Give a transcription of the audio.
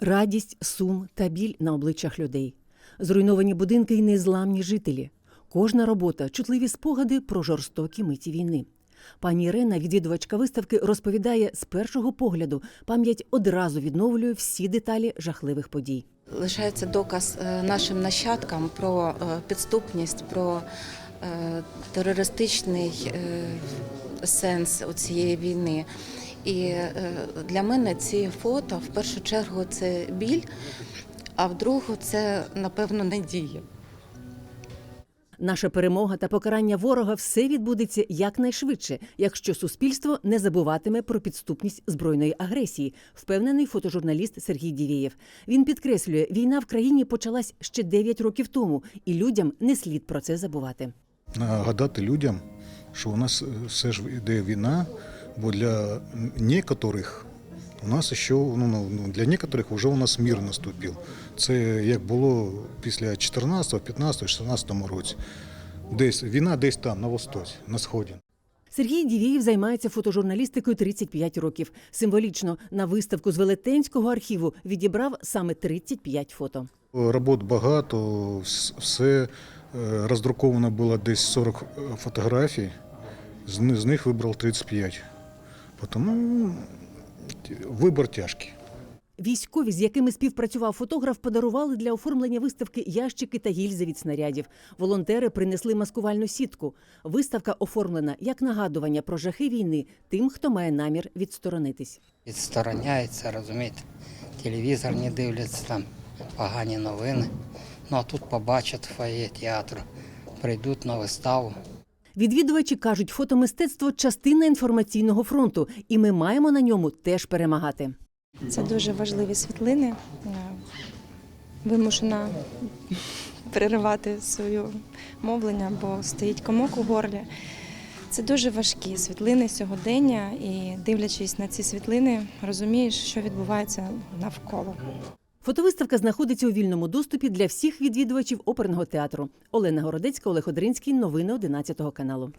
радість, сум та біль на обличчях людей, зруйновані будинки і незламні жителі. Кожна робота чутливі спогади про жорстокі миті війни. Пані Ірена, відвідувачка виставки, розповідає з першого погляду, пам'ять одразу відновлює всі деталі жахливих подій. Лишається доказ е, нашим нащадкам про е, підступність, про е, терористичний сенс цієї війни. І е, для мене ці фото в першу чергу це біль, а в другу це напевно надія. Наша перемога та покарання ворога все відбудеться якнайшвидше, якщо суспільство не забуватиме про підступність збройної агресії, впевнений фотожурналіст Сергій Дівєєв. Він підкреслює, війна в країні почалась ще 9 років тому, і людям не слід про це забувати. нагадати людям, що у нас е, все ж йде війна, бо для некоторих у нас ще ну, ну, ну, для некоторих вже у нас мир наступив. Це як було після 14, 15, 16 році. Десь війна десь там, на востоці, на сході. Сергій Дівєєв займається фотожурналістикою 35 років. Символічно на виставку з Велетенського архіву відібрав саме 35 фото. Робот багато, все роздруковано було десь 40 фотографій, з з них вибрав 35. Тому вибір тяжкий. Військові, з якими співпрацював фотограф, подарували для оформлення виставки ящики та гільзи від снарядів. Волонтери принесли маскувальну сітку. Виставка оформлена як нагадування про жахи війни тим, хто має намір відсторонитись. відстороняється, розумієте, телевізор не дивляться, там погані новини. Ну а тут побачать фоє театру, прийдуть на виставу. Відвідувачі кажуть, фотомистецтво частина інформаційного фронту, і ми маємо на ньому теж перемагати. Це дуже важливі світлини. Е, Вимушена переривати своє мовлення, бо стоїть комок у горлі. Це дуже важкі світлини сьогодення, і дивлячись на ці світлини, розумієш, що відбувається навколо. Фотовиставка знаходиться у вільному доступі для всіх відвідувачів оперного театру. Олена Городецька, Олег Одринський. Новини 11 каналу.